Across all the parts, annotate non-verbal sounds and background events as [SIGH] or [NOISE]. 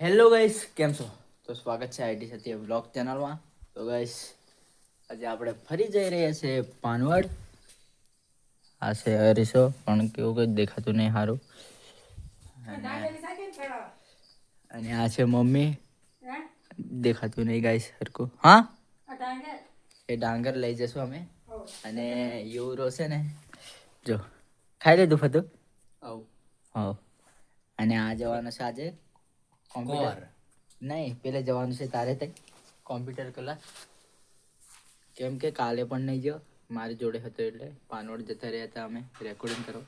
Hello guys કેમ છો? તો સ્વાગત છે આઈટી સાથે બ્લોગ ચેનલમાં તો ગાઈસ આજે આપણે ફરી જઈ રહ્યા છે પાનવડ. આ છે અરીસો પણ કેવું કંઈ દેખાતું નહીં સારું અને આ છે મમ્મી. દેખાતું નહીં ગાઈસ સરખું હા? એ ડાંગર લઈ જશું અમે. અને યુરો છે ને જો ખાઈ લીધું ફતું? હવ અને આ જવાનું છે આજે કોમ્પ્યુટર નહીં પેલે જવાનું છે તારે તઈ કોમ્પ્યુટર ક્લાસ કેમ કે કાલે પણ નહીં ગયો. મારી જોડે હતો એટલે પાનવડ જતા રહ્યા હતા અમે રેકોર્ડિંગ કરો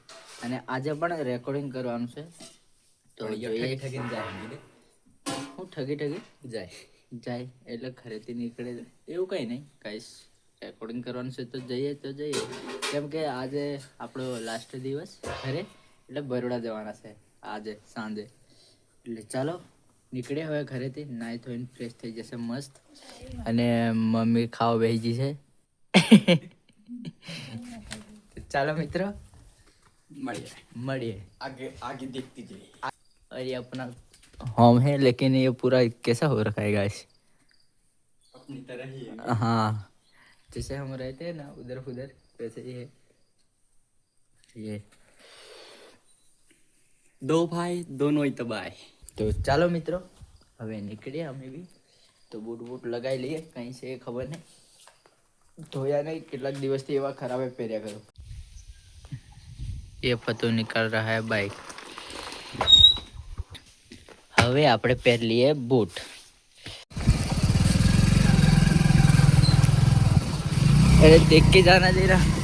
અને આજે પણ રેકોર્ડિંગ કરવાનું છે. તો જોઈએ. હું ઠગી ઠગી? જાય. જાય એટલે ઘરેથી નીકળે. એવું કંઈ નહીં. કહીશ રેકોર્ડિંગ કરવાનું છે તો જઈએ તો જઈએ. કેમ કે આજે આપણો લાસ્ટ દિવસ ઘરે. એટલે બરોડા જવાના છે. આજે સાંજે. એટલે ચાલો નીકળીએ હવે ઘરેથી નાહી ધોઈને ફ્રેશ થઈ જશે મસ્ત અને મમ્મી ખાવા બેસી ગઈ છે તો ચાલો મિત્રો મળીએ મળીએ आगे आगे देखती जाइए और ये अपना होम है लेकिन ये पूरा कैसा हो रखा है गाइस अपनी तरह ही है हाँ जैसे हम रहते हैं ना उधर उधर वैसे ही है ये दो भाई दोनों ही तबाह તો ચાલો મિત્રો હવે નીકળીએ અમે બી તો બૂટ બૂટ લગાવી લઈએ કંઈ છે એ ખબર નહીં ધોયા નહીં કેટલાક દિવસથી એવા ખરાબે પહેર્યા કરું એ ફતો નિકાલ રહા હૈ બાઈક હવે આપણે પહેર લઈએ બૂટ अरे देख के जाना दे रहा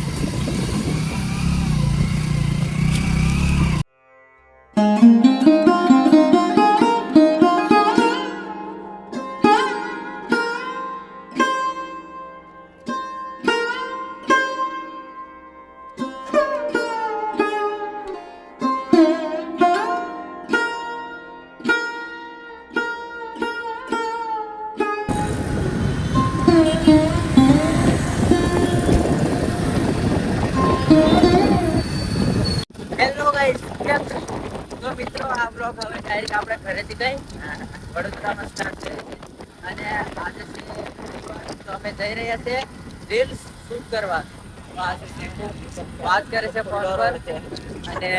ડાયરેક્ટ આપણે ઘરેથી ગઈ. વડોદરામાં સ્ટાર્ટ છે અને આજે તો અમે જઈ રહ્યા છે રીલ્સ શૂટ કરવા. વાત કરે છે ફોન પર. અને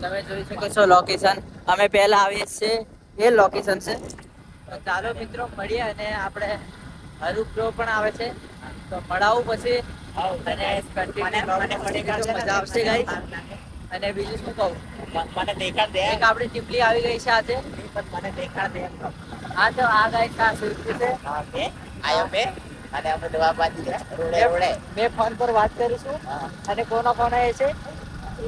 તમે જોઈ શકો છો લોકેશન અમે પહેલા આવીએ છીએ. એ લોકેશન છે. તો ચાલો મિત્રો મળીએ અને આપણે હરુ પ્રો પણ આવે છે. તો મળાવું પછી. અને મજા આવશે ગાઈસ અને બીજું શું કહું? મને દેખાડ દે. એક આપણી ટીપલી આવી ગઈ છે આજે. મને દેખાડ દે હા તો આ ગાઈસ આ સુરતી છે? હા આયો બે. અને આપણે દવા પાછી રોડે રોડે. બે ફોન પર વાત કરીશું અને કોનો ફોન આવે છે?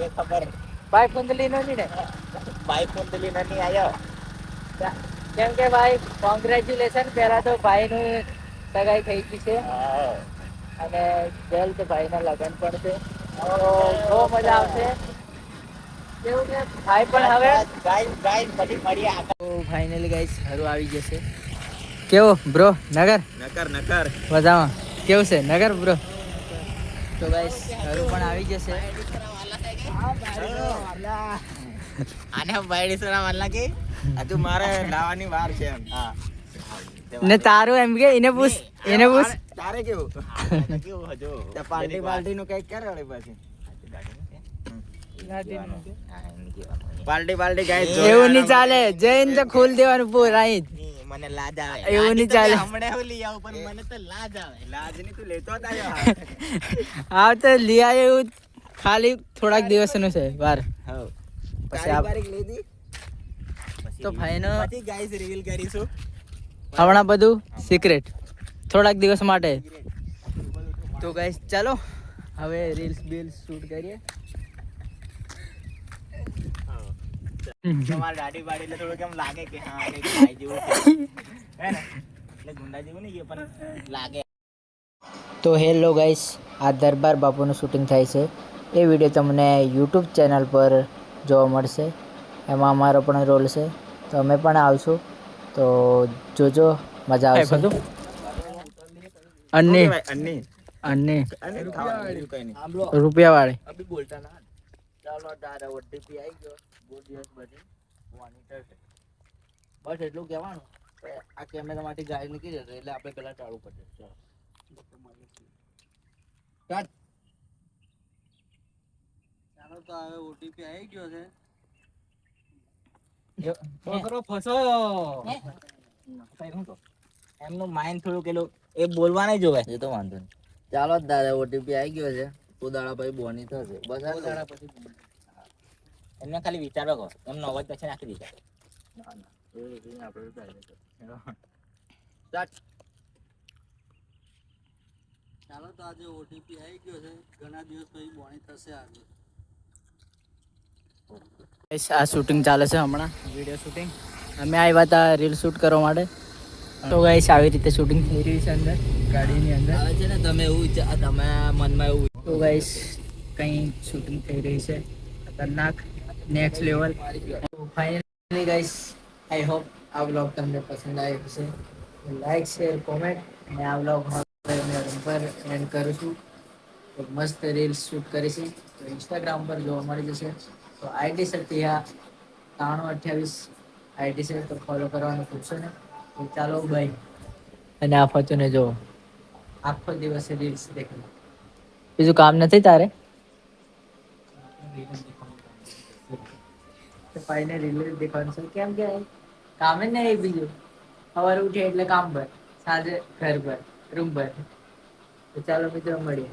એ ખબર. ભાઈ કુંડલી નો ને? ભાઈ કુંડલી નહીં આયો. કેમ કે ભાઈ કોંગ્રેચ્યુલેશન પહેલા તો ભાઈ નું સગાઈ થઈ ગઈ છે. અને જલ્દ ભાઈના લગ્ન પણ છે બહુ મજા આવશે. ફાઇનલી ગાઈસ હરું આવી જશે. કેવો બ્રો નગર? નકર નકર. મજામાં. કેવું છે? નગર બ્રો તો ગાઈસ હરું પણ આવી જશે. આને બાયડીસરા વાલા કે હજુ મારે લાવવાની વાર છે એમ. હા. ને તારું એમ કે એને પૂછ એને પૂછ. તારે કેવું? કેવું? હજુ પાર્ટી પાર્ટી નું કંઈક ક્યારે વળી પાછી. પાર્ટી પાર્ટી ગાઈસ એવું નહીં ચાલે. જઈને તો ખોલ દેવાનું પૂરા અહીં મને લાજ આવે. એવું નહીં ચાલે. હમણે હું લઈ આવું પણ મને તો લાજ આવે. લાજની તું લેતો જ આવ્યો [LAUGHS] આ તો લઈ આવ્યો એવું. ખાલી થોડાક દિવસનું છે વાર. હા પછી આ તો ભાઈનો પછી ગાઈસ રિવીલ કરીશું. હમણાં બધું સિક્રેટ થોડાક દિવસ માટે. તો ગાઈસ ચાલો હવે રીલ્સ બીલ્સ શૂટ કરીએ. તમારે દાઢી બાડી એટલે થોડું કેમ લાગે કે હા કંઈક ભાઈ જેવું [LAUGHS] હે ને? એટલે ગુંડા જેવું નહીં પણ લાગે. તો હેલો ગાઈસ આ દરબાર બાપુનું શૂટિંગ થાય છે. એ વીડિયો તમને યુટ્યુબ ચેનલ પર જોવા મળશે. એમાં અમારો પણ રોલ છે. તો અમે પણ આવશું. તો જોજો મજા આવશે. અન્ની. અન્ની. અન્ની. અન્ની. ખાવાનું બીજું કંઈ નહીં. રૂપિયા વાળી બોલતા ના ચાલો તારે ઓટીપી આવી ગયો. બહુ દિવસ બધી મોનિટર છે. બસ એટલું કહેવાનું કે આ કેમેરામાંથી ગાડી નીકળી જશે એટલે આપણે પેલા ચાલુ પડશે. ચાલો. ચાલો. તો હવે ઓટીપી આવી ગયો છે. છોકરો ફસાયો એમનું માઇન્ડ થોડું પેલું એ બોલવા નહીં જોવે. એ તો વાંધો નહીં. ચાલો દાદા ઓટીપી આવી ગયો છે. તો દાડા પછી બોની થશે. બસ આ દાડા પછી એમને ખાલી વિચારો કહો એમનો અવાજ પછી નાખી દીધા. ના ના. એ આપણે સ્ટાર્ટ ચાલો. તો આજે ઓટીપી આવી ગયો છે. ઘણા દિવસ પછી બોણી થશે આજે આ શૂટિંગ ચાલે છે હમણાં વીડિયો શૂટિંગ અમે આવ્યા હતા રીલ શૂટ કરવા માટે. તો ગાઈસ આવી રીતે શૂટિંગ થઈ રહી છે અંદર ગાડીની અંદર. આવે છે ને તમે એવું તમે મનમાં એવું તો ગાઈસ કંઈ શૂટિંગ થઈ રહી છે. ખતરનાક. Next level finally guys I hope આ બ્લોગ તમને પસંદ આવ્યો હશે. લાઈક શેર કોમેન્ટ અને આ બ્લોગ પર એન્ડ કરું છું. તો મસ્ત રીલ્સ શૂટ કરીશું તો ઇન્સ્ટાગ્રામ પર જોવા મળી જશે. તો આઈડી છે ત્યાં ત્રાણું અઠ્યાવીસ. આઈડી છે તો ફોલો કરવાનું પૂછશો ને તો ચાલો બાય અને આ ફોટોને જો આખો દિવસ રીલ્સ દેખો બીજું કામ નથી તારે? ફાઇનલ રીલ દેખવાનું છે. કેમ કે કામ જ નહીં બીજું. સવારે ઉઠે એટલે કામ પર, સાંજે ઘર પર રૂમ પર. તો ચાલો મિત્રો મળીએ.